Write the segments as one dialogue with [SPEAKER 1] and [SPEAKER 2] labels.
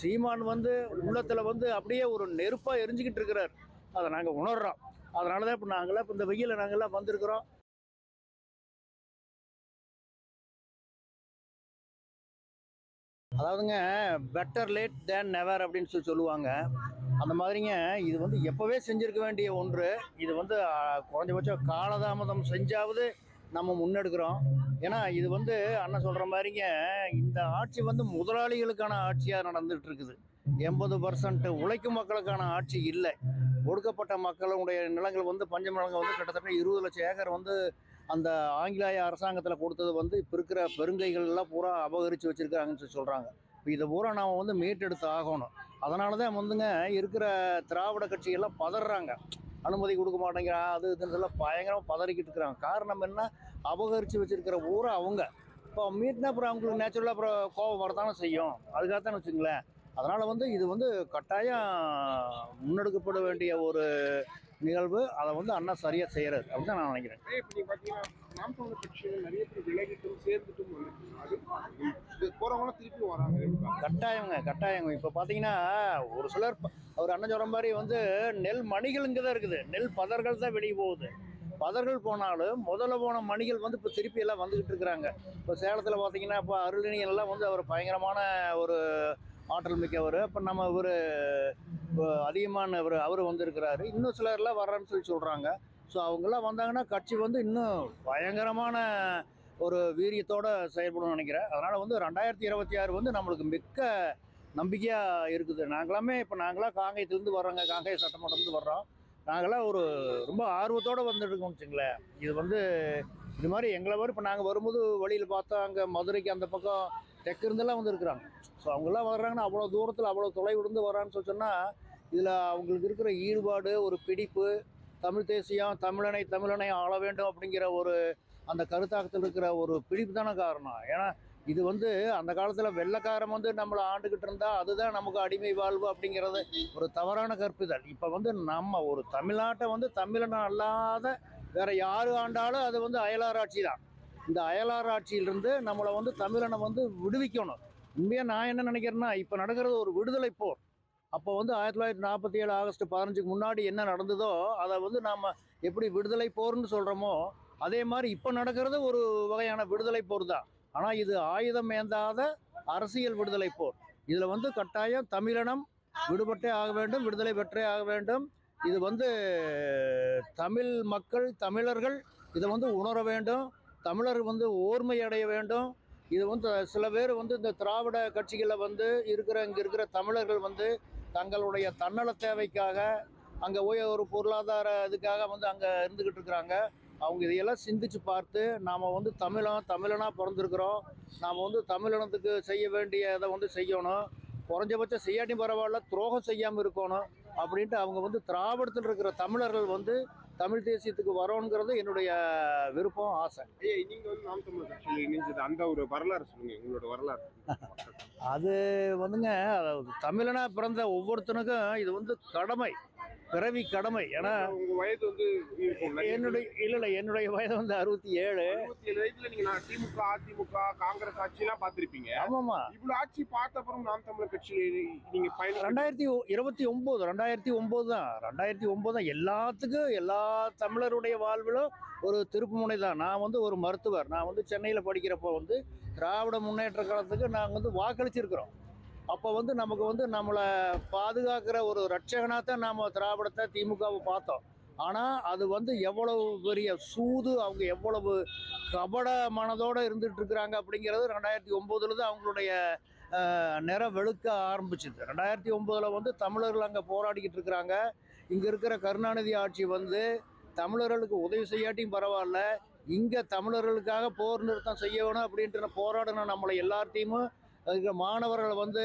[SPEAKER 1] சீமான் வந்து உள்ளத்தில் வந்து அப்படியே ஒரு நெருப்பாக எரிஞ்சுக்கிட்டு இருக்கிறார். அதை நாங்க உணர்றோம். அதனாலதான் இப்போ நாங்களாம் இப்போ இந்த வெயில நாங்கள்லாம் வந்திருக்கிறோம். அதாவதுங்க பெட்டர் லேட் தேன் நெவர் அப்படின்னு சொல்லி சொல்லுவாங்க. அந்த மாதிரிங்க இது வந்து எப்போவே செஞ்சிருக்க வேண்டிய ஒன்று. இது வந்து குறைஞ்சபட்சம் காலதாமதம் செஞ்சாவது நம்ம முன்னெடுக்கிறோம். ஏன்னா இது வந்து அண்ணன் சொல்கிற மாதிரிங்க இந்த ஆட்சி வந்து முதலாளிகளுக்கான ஆட்சியாக நடந்துட்டு இருக்குது எண்பது பர்சன்ட் உழைக்கும் மக்களுக்கான ஆட்சி இல்லை. ஒடுக்கப்பட்ட மக்களுடைய நிலங்கள் வந்து பஞ்சம் நிலங்கள் வந்து கிட்டத்தட்ட இருபது லட்சம் ஏக்கர் வந்து அந்த ஆங்கிலேய அரசாங்கத்தில் கொடுத்தது வந்து இப்போ இருக்கிற பெருங்கைகள் எல்லாம் பூரா அபகரித்து வச்சுருக்காங்கன்னு சொல்லி சொல்கிறாங்க இப்போ இதை பூரா நாம் வந்து மீட்டெடுத்து ஆகணும். அதனால தான் வந்துங்க இருக்கிற திராவிட கட்சிகள்லாம் பதறாங்க. அனுமதி கொடுக்க மாட்டேங்கிறான் அது இதுன்னு சொல்ல பயங்கரமாக பதறிக்கிட்டு இருக்கிறாங்க காரணம் என்ன? அபகரித்து வச்சுருக்கிற ஊரை அவங்க. இப்போ மீட்னா அப்புறம் அவங்களுக்கு நேச்சுரலாக அப்புறம் கோபம் வரதானே செய்யும். அதுக்காகத்தானே வச்சுங்களேன் அதனால் வந்து இது வந்து கட்டாயம் முன்னெடுக்கப்பட வேண்டிய ஒரு நிகழ்வு அதை வந்து அண்ணா சரியாக செய்கிறாரு அப்படின்னு தான் நான் நினைக்கிறேன்.
[SPEAKER 2] திருப்பி வராங்க.
[SPEAKER 1] கட்டாயங்க கட்டாயங்க. இப்போ பார்த்தீங்கன்னா ஒரு சிலர் அவர் அண்ணன் சொல்ற மாதிரி வந்து நெல் மணிகள் இங்கே தான் இருக்குது. நெல் பதர்கள் தான் வெளியே போகுது. பதர்கள் போனாலும் முதல்ல போன மணிகள் வந்து இப்போ திருப்பி எல்லாம் வந்துக்கிட்டு இருக்கிறாங்க. இப்போ சேலத்தில் பார்த்தீங்கன்னா இப்போ அருளினி எல்லாம் வந்து அவர் பயங்கரமான ஒரு ஆற்றல் மிக்கவர். இப்போ நம்ம இவர் அதிகமான அவர் அவர் வந்திருக்கிறாரு. இன்னும் சிலர்லாம் வர்றேன்னு சொல்லி சொல்கிறாங்க ஸோ அவங்கெல்லாம் வந்தாங்கன்னா கட்சி வந்து இன்னும் பயங்கரமான ஒரு வீரியத்தோடு செயல்படும் நினைக்கிறேன். அதனால் வந்து ரெண்டாயிரத்தி இருபத்தி ஆறு வந்து நம்மளுக்கு மிக்க நம்பிக்கையாக இருக்குது. நாங்களாமே இப்போ நாங்களாம் காங்கேயத்துலேருந்து வர்றோங்க. காங்கேய சட்டமன்றத்துலேருந்து வர்றோம். நாங்களாம் ஒரு ரொம்ப ஆர்வத்தோடு வந்துட்டுருக்கோம் வச்சுங்களேன். இது வந்து இது மாதிரி எங்களை மாதிரி இப்போ நாங்கள் வரும்போது வழியில் பார்த்தா அங்கே மதுரைக்கு அந்த பக்கம் தெற்கு இருந்தெல்லாம் வந்துருக்குறாங்க ஸோ அவங்கெல்லாம் வர்றாங்கன்னா அவ்வளோ தூரத்தில் அவ்வளோ தொலைவிலிருந்து வரான்னு சொல்லி சொன்னால் இதில் அவங்களுக்கு இருக்கிற ஈடுபாடு ஒரு பிடிப்பு தமிழ் தேசியம் தமிழனை தமிழனை ஆள வேண்டும் அப்படிங்கிற ஒரு அந்த கருத்தாக்கத்தில் இருக்கிற ஒரு பிடிப்பு தானே காரணம். ஏன்னா இது வந்து அந்த காலத்தில் வெள்ளைக்காரன் வந்து நம்மளை ஆண்டுக்கிட்டு இருந்தா அதுதான் நமக்கு அடிமை வாழ்வு அப்படிங்கிறது ஒரு தவறான கற்பிதல். இப்போ வந்து நம்ம ஒரு தமிழ்நாட்டை வந்து தமிழன் அல்லாத வேற யார் ஆண்டாலும் அது வந்து அயலார் ஆட்சி தான். இந்த அயலார் ஆட்சியிலிருந்து நம்மளை வந்து தமிழனை வந்து விடுவிக்கணும். உண்மையாக நான் என்ன நினைக்கிறேன்னா இப்போ நடக்கிறது ஒரு விடுதலை போர். அப்போ வந்து ஆயிரத்தி தொள்ளாயிரத்தி நாற்பத்தி ஏழு ஆகஸ்ட் பதினஞ்சுக்கு முன்னாடி என்ன நடந்ததோ அதை வந்து நாம் எப்படி விடுதலை போர்னு சொல்கிறோமோ அதே மாதிரி இப்போ நடக்கிறது ஒரு வகையான விடுதலை போர் தான் ஆனால் இது ஆயுதம் ஏந்தாத அரசியல் விடுதலை போர். இதில் வந்து கட்டாயம் தமிழினம் விடுபட்டே ஆக வேண்டும் விடுதலை பெற்றே ஆக வேண்டும். இது வந்து தமிழ் மக்கள் தமிழர்கள் இதை வந்து உணர வேண்டும். தமிழர் வந்து ஓர்மை அடைய வேண்டும். இது வந்து சில பேர் வந்து இந்த திராவிட கட்சிகளில் வந்து இருக்கிற இங்கே இருக்கிற தமிழர்கள் வந்து தங்களுடைய தன்னல தேவைக்காக அங்கே போய் ஒரு பொருளாதார இதுக்காக வந்து அங்கே இருந்துக்கிட்டு இருக்கிறாங்க. அவங்க இதையெல்லாம் சிந்திச்சு பார்த்து நாம் வந்து தமிழன் தமிழனாக பிறந்திருக்கிறோம். நாம் வந்து தமிழினத்துக்கு செய்ய வேண்டிய இதை வந்து செய்யணும். குறைஞ்சபட்சம் செய்யாட்டி பரவாயில்ல துரோகம் செய்யாமல் இருக்கணும் அப்படின்ட்டு அவங்க வந்து திராவிடத்தில் இருக்கிற தமிழர்கள் வந்து தமிழ் தேசியத்துக்கு வரணுங்கிறது என்னுடைய விருப்பம் ஆசை.
[SPEAKER 2] ஐயா நீங்க வந்து நாம் தமிழர் கட்சியில இணைஞ்சது அந்த ஒரு வரலாறு சொல்லுங்க உங்களோட வரலாறு.
[SPEAKER 1] அது வந்துங்க அதாவது தமிழனா பிறந்த ஒவ்வொருத்தனுக்கும் இது வந்து கடமை. பிறவி கடமை. ஏன்னா
[SPEAKER 2] உங்க வயது வந்து
[SPEAKER 1] என்னுடைய இல்லை இல்லை என்னுடைய வயது வந்து அறுபத்தி ஏழு.
[SPEAKER 2] அறுபத்தி ஏழு வயசுல நீங்க நான் திமுக அதிமுக காங்கிரஸ் ஆட்சி எல்லாம் பார்த்திருப்பீங்க.
[SPEAKER 1] ஆமாம்மா
[SPEAKER 2] இவ்வளவு ஆட்சி பார்த்த அப்புறம் நாம் தமிழர் கட்சியில நீங்க பயணம்
[SPEAKER 1] ரெண்டாயிரத்தி இருபத்தி ஒம்பது ரெண்டாயிரத்தி ஒம்பது தான். ரெண்டாயிரத்தி ஒம்பது தான் எல்லாத்துக்கும் எல்லா தமிழருடைய வாழ்விலும் ஒரு திருப்புமுனை தான். நான் வந்து ஒரு மருத்துவர். நான் வந்து சென்னையில் படிக்கிறப்போ வந்து திராவிட முன்னேற்ற காலத்துக்கு நாங்கள் வந்து வாக்களிச்சிருக்கிறோம். அப்போ வந்து நமக்கு வந்து நம்மளை பாதுகாக்கிற ஒரு ரட்சகனாக தான் நாம் திராவிடத்தை திமுகவை பார்த்தோம். ஆனால் அது வந்து எவ்வளவு பெரிய சூது அவங்க எவ்வளவு கபட மனதோடு இருந்துட்டு இருக்கிறாங்க அப்படிங்கிறது ரெண்டாயிரத்தி ஒம்போதுல தான் அவங்களுடைய நிற வெளுக்க ஆரம்பிச்சிது. ரெண்டாயிரத்தி ஒம்போதில் வந்து தமிழர்கள் அங்கே போராடிக்கிட்டு இருக்கிறாங்க. இங்கே இருக்கிற கருணாநிதி ஆட்சி வந்து தமிழர்களுக்கு உதவி செய்யாட்டியும் பரவாயில்ல. இங்கே தமிழர்களுக்காக போர் நிறுத்தம் செய்யணும் அப்படின்ற போராடணும் நம்மளை எல்லார்ட்டையும் அதுக்கு மாணவர்களை வந்து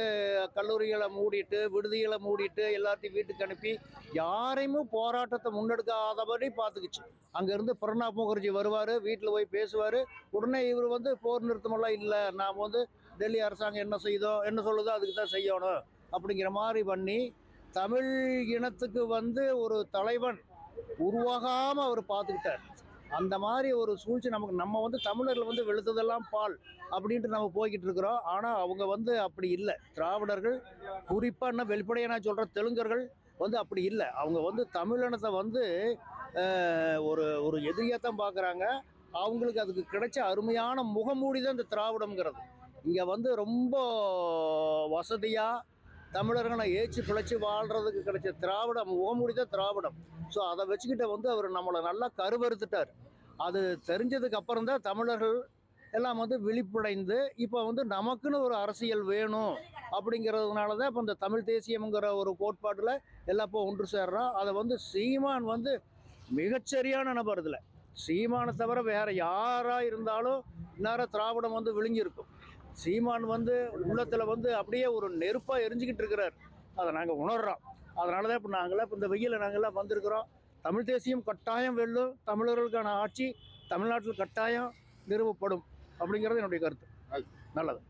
[SPEAKER 1] கல்லூரிகளை மூடிட்டு விடுதிகளை மூடிட்டு எல்லாத்தையும் வீட்டுக்கு அனுப்பி யாரையுமே போராட்டத்தை முன்னெடுக்காதபடி பார்த்துக்குச்சு. அங்கேருந்து பிரணாப் முகர்ஜி வருவார் வீட்டில் போய் பேசுவார். உடனே இவர் வந்து போர் நிறுத்தமெல்லாம் இல்லை நாம் வந்து டெல்லி அரசாங்கம் என்ன செய்தோ என்ன சொல்லுதோ அதுக்கு தான் செய்யணும் அப்படிங்கிற மாதிரி பண்ணி தமிழ் இனத்துக்கு வந்து ஒரு தலைவன் உருவாகாமல் அவர் பார்த்துக்கிட்டார். அந்த மாதிரி ஒரு சூழ்ச்சி நமக்கு நம்ம வந்து தமிழர்கள் வந்து வெளுத்ததெல்லாம் பால் அப்படின்ட்டு நம்ம போய்கிட்டு இருக்கிறோம். ஆனால் அவங்க வந்து அப்படி இல்லை. திராவிடர்கள் குறிப்பாக என்ன வெளிப்படையாக நான் சொல்கிறேன் தெலுங்கர்கள் வந்து அப்படி இல்லை. அவங்க வந்து தமிழினத்தை வந்து ஒரு ஒரு எதிரியாக தான் பார்க்குறாங்க அவங்களுக்கு அதுக்கு கிடைச்ச அருமையான முகமூடி தான் இந்த திராவிடம்ங்கிறது. இங்கே வந்து ரொம்ப வசதியாக தமிழர்களை ஏச்சு பிழைச்சி வாழ்கிறதுக்கு கிடைச்ச திராவிடம் முகமூடி தான் திராவிடம். ஸோ அதை வச்சுக்கிட்ட வந்து அவர் நம்மளை நல்லா கருவறுத்துட்டார். அது தெரிஞ்சதுக்கு அப்புறம் தான் தமிழர்கள் எல்லாம் வந்து விழிப்படைந்து இப்போ வந்து நமக்குன்னு ஒரு அரசியல் வேணும் அப்படிங்கிறதுனால தான் இப்போ இந்த தமிழ் தேசியம்ங்கிற ஒரு கோட்பாட்டில் எல்லாம் இப்போ ஒன்று சேர்றோம். அதை வந்து சீமான் வந்து மிகச்சரியான நபர் இதில். சீமானை தவிர வேறு யாராக இருந்தாலும் இந்நேரம் திராவிடம் வந்து விழுங்கியிருக்கும். சீமான் வந்து உள்ளத்தில் வந்து அப்படியே ஒரு நெருப்பாக எரிஞ்சுக்கிட்டு இருக்கிறார். அதை நாங்கள் உணர்றோம். அதனால தான் இப்போ நாங்களாம் இப்போ இந்த வெயிலில் நாங்கள்லாம் வந்திருக்கிறோம். தமிழ் தேசியம் கட்டாயம் வெல்லும். தமிழர்களுக்கான ஆட்சி தமிழ்நாட்டில் கட்டாயம் நிறுவப்படும் அப்படிங்கிறது என்னுடைய கருத்து. நல்லது.